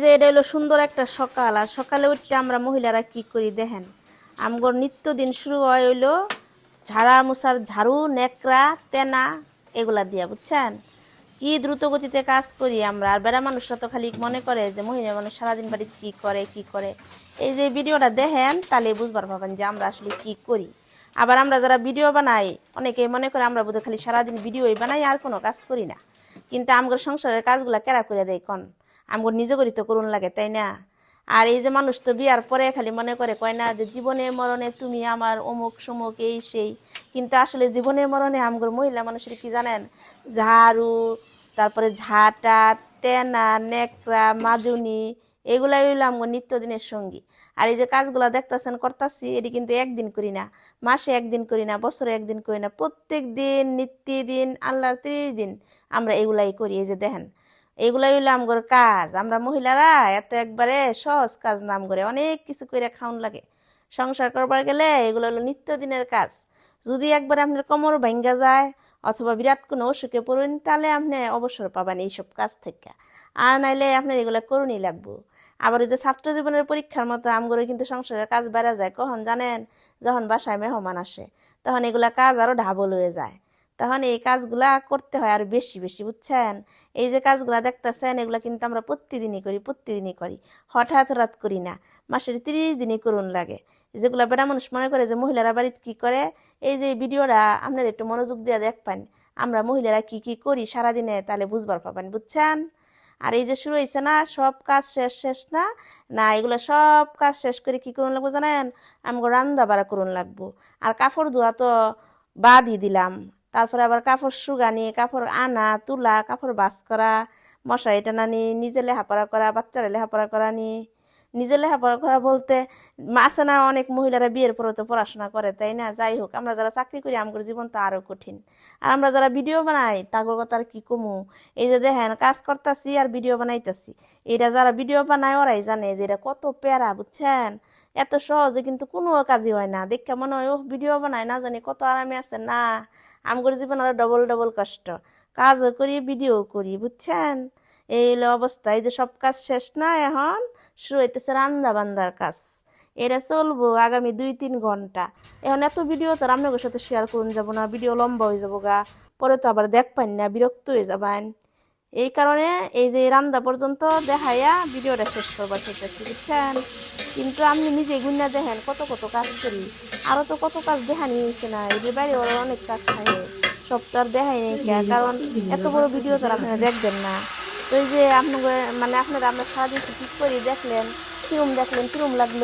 যে এটা হলো সুন্দর একটা সকাল, আর সকালে উঠতে আমরা মহিলারা কি করি দেখেন? আমগর নিত্যদিন শুরু হয় হইল ঝাড়া মুছার ঝাড়ু নেকড়া তেনা এগুলা দিয়া, বুঝছেন? কি দ্রুত গতিতে কাজ করি আমরা? আর বেড়া মানুষরা তো খালি মনে করে যে মহিলা মানুষ সারাদিন বাড়িতে কি করে কি করে? এই যে ভিডিওটা দেখেন, তাহলে বুঝবার পাবেন যে আমরা আসলে কি করি। আবার আমরা যারা ভিডিও বানাই অনেকে মনে করে আমরা বোধহয় খালি সারাদিন ভিডিওই বানাই আর কোনো কাজ করি না। কিন্তু আমগর সংসারের কাজগুলা কেরা করে দেয় কন? আমগর নিজে করি তো করুন লাগে, তাই না? আর এই যে মানুষ তো বিয়ার পরে খালি মনে করে, কয় না যে জীবনে মরণে তুমি আমার অমুক সমুক এই সেই। কিন্তু আসলে জীবনে মরণে আমগর মহিলা মানুষের কি জানেন? ঝাড়ু, তারপরে ঝাঁটা, তেনা, নেকড়া, মাজুনি, এগুলাই হইল আমগর নিত্যদিনের সঙ্গী। আর এই যে কাজগুলা দেখতাছেন, করতাছি, এটি কিন্তু একদিন করি না। মাসে একদিন করি না, বছরে একদিন করি না, প্রত্যেক দিন, নিত্যদিন, আল্লাহর ত্রিশ দিন আমরা এগুলাই করি। এই যে দেখেন এগুলাই হইল আমগর কাজ। আমরা মহিলারা এত একবারে সহজ কাজ নাম করে অনেক কিছু করে খাওন লাগে। সংসার করবার গেলে এগুলো হলো নিত্যদিনের কাজ। যদি একবার আপনার কোমর ভাঙ্গা যায় অথবা বিরাট কোনো অসুখে পড়ুন, তাহলে আপনি অবসর পাবেন এইসব কাজ থেকে। আর নাইলে আপনার এগুলো করুনই লাগবো। আবার ওই যে ছাত্র জীবনের পরীক্ষার মতো আমগরে কিন্তু সংসারের কাজ বেড়া যায়। কখন জানেন? যখন বাসায় মেহমান আসে, তখন এগুলা কাজ আরও ঢাবল হয়ে যায়। তখন এই কাজগুলা করতে হয় আর বেশি বেশি, বুঝছেন? এই যে কাজগুলা দেখতেছেন, এগুলা কিন্তু আমরা প্রতিদিনই করি প্রতিদিনই করি। হঠাৎ হঠাৎ করি না। মাসের তিরিশ দিনই করুন লাগে। যেগুলা বেড়া মানুষ মনে করে যে মহিলারা বাড়িতে কি করে? এই যে ভিডিওটা আপনার একটু মনোযোগ দিয়ে দেখবেন। আমরা মহিলারা কি কি করি সারাদিনে তাহলে বুঝবার পাবেন, বুঝছেন? আর এই যে শুরু হয়েছে না, সব কাজ শেষ শেষ না? না, এগুলো সব কাজ শেষ করে কি করুন লাগবো জানেন? আমাকে রান্না বাড়া করুন লাগবো। আর কাপড় ধোয়া তো বাদই দিলাম। তারপরে আবার কাপড় শুগানি কাপড় আনা, তুলা, কাপড় বাস করা, মশারি টানানি, নিজে লেখাপড়া করা, বাচ্চারা লেখাপড়া করানি। নিজে লেখাপড়া করা বলতে আছে না অনেক মহিলারা বিয়ের পরে তো পড়াশোনা করে, তাই না? যাই হোক, আমরা যারা চাকরি করি, আমাদের জীবন তো আরও কঠিন। আর আমরা যারা ভিডিও বানাই তাগর কথা আর কি কমু? এই যে দেখেন, কাজ করতেছি আর ভিডিও বানাইতেছি। এটা যারা ভিডিও বানায়, ওরাই জানে যে এটা কত প্যারা, বুঝছেন? এত সহজে কিন্তু কোনো কাজই হয় না। দেখে মনে হয় ও ভিডিও বানায়, না জানি কত আরামে আছে। না, আমগর জীবন আরও ডবল ডবল কষ্ট। কাজও করি ভিডিও করি, বুঝছেন? এই হলো অবস্থা। এই যে সব কাজ শেষ না এখন, শুরু হইতেছে রান্দা বান্দার কাজ। এটা চলবো আগামী দুই তিন ঘণ্টা। এখন এত ভিডিও তো আপনাদের সাথে শেয়ার করুন যাব না, ভিডিও লম্বা হয়ে যাব গা। পরে তো আবার দেখবেন না, বিরক্ত হয়ে যাবেন। এই কারণে এই যে রান্দা পর্যন্ত দেখাইয়া ভিডিওটা শেষ করবার চাইতেছি বুঝছেন? কিন্তু আপনি নিজে গুন্না দেখেন কত কত কাজ করি। আরও তো কত কাজ দেখানি হয়েছে না, এই যে বাইরে ওরা অনেক কাজ খায় সব তো আর দেখাই নেই কারণ এত বড় ভিডিও তো আপনারা দেখবেন না। তো এই যে আপনাদের মানে আপনারা আমরা সারাদিন ঠিক করি দেখলেন, কিরম দেখলেন, কিরম লাগল?